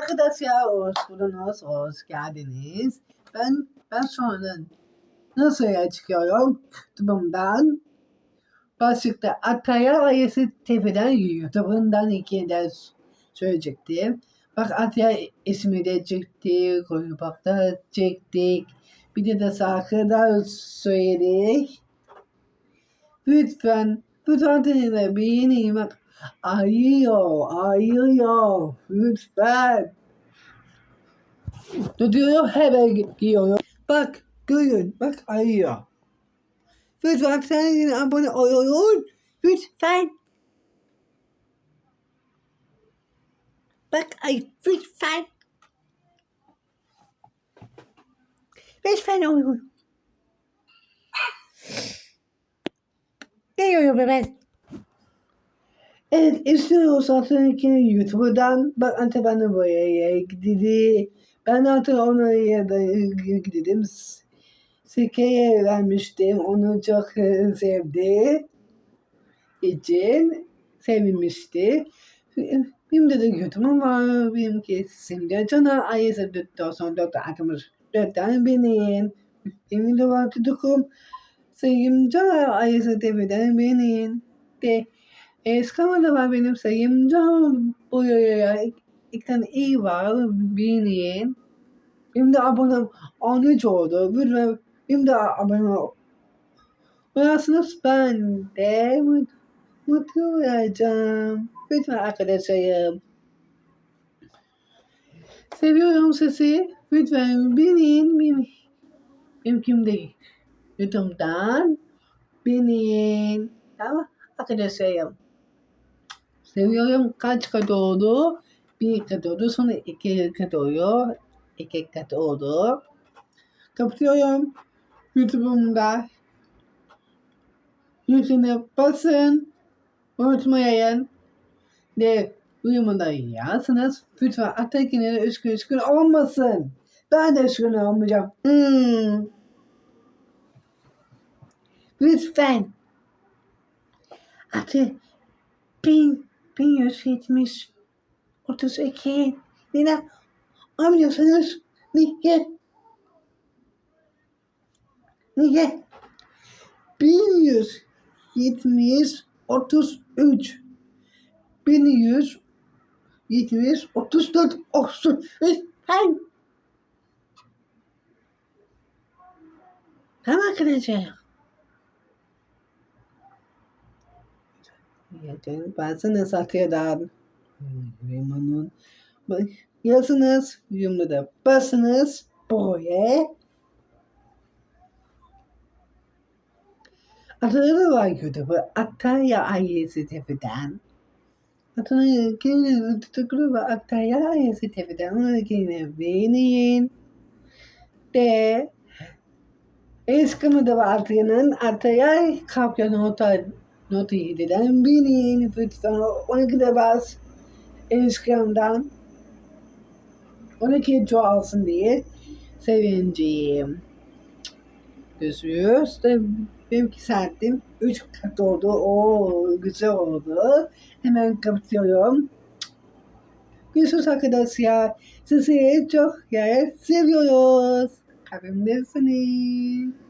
arkadaşlar hoş buldunuz, hoş geldiniz. Ben ben şu an nasıl çıkıyorum YouTube'umdan. Başlıkta Ataya Ayesi TV'den YouTube'undan iki ders söyleyecektim. Bak Ataya ismi de çektik, Koyupak'ta çektik. Bir de de şarkıda söyledik. Lütfen, lütfen de beğenin bak. Ayıyor, ayıyor. Lütfen. Tutuyor hemen giyiyor. Bak görün, bak ayıyor. Lütfen sen yine abone olun. Lütfen. Bak ay lütfen. Lütfen olun. Ne yiyor ben? Evet istiyorsan seninkini YouTube'dan bak ante ben de buraya gidildi. Ben artık ona ya da gidelim. Sike'ye vermiştim. Onu çok e, sevdi. için sevinmişti. Benim de YouTube'um var. Benimki şimdi cana ayısı dörtten sonra dört atmış. Dörtten benim. Benim de var tutukum. Sayımca ayısı tepeden benim. De Eskama da var benim sayımca buraya iki tane iyi var benim. Benim de abonem 13 oldu. Lütfen benim de abone olursanız ben de mutlu olacağım. Lütfen arkadaşlarım. Seviyorum sizi. Lütfen benim, benim, benim kim değil. YouTube'dan benim. Tamam arkadaşlarım. Seviyorum kaç kat oldu? Bir kat oldu. Sonra iki kat oluyor. İki kat oldu. Kapatıyorum. YouTube'umda. Yüzüne basın. Unutmayın. Ve uyumunda yazsınız. Lütfen Atakin'e üzgün üzgün olmasın. Ben de üzgün olmayacağım. Hmm. Lütfen. Atı bin, bin yüz yetmiş otuz iki lira almıyorsunuz. Niye? Niye? Bin yüz yetmiş otuz üç bin yüz yetmiş otuz dört olsun. Lütfen. Tamam arkadaşlar. Yani bazen satıyorlar. Limonun. Yazınız. Yorumda da basınız. Buraya. Adları var YouTube'u. Ataya ailesi tepeden. Ataya gelin tutuklu ve Ataya ailesi tepeden. Onu gelin beğenin. De Eski da vartının Ataya kapya nota notu yediden beğenin. Lütfen 12'de bas. Instagram'dan 12 çoğalsın diye sevinciyim. Görüşürüz. Benimki saatim 3 kat oldu. O güzel oldu. Hemen kapatıyorum. Görüşürüz arkadaşlar. Sizi çok yer seviyoruz. Kalbimdesiniz.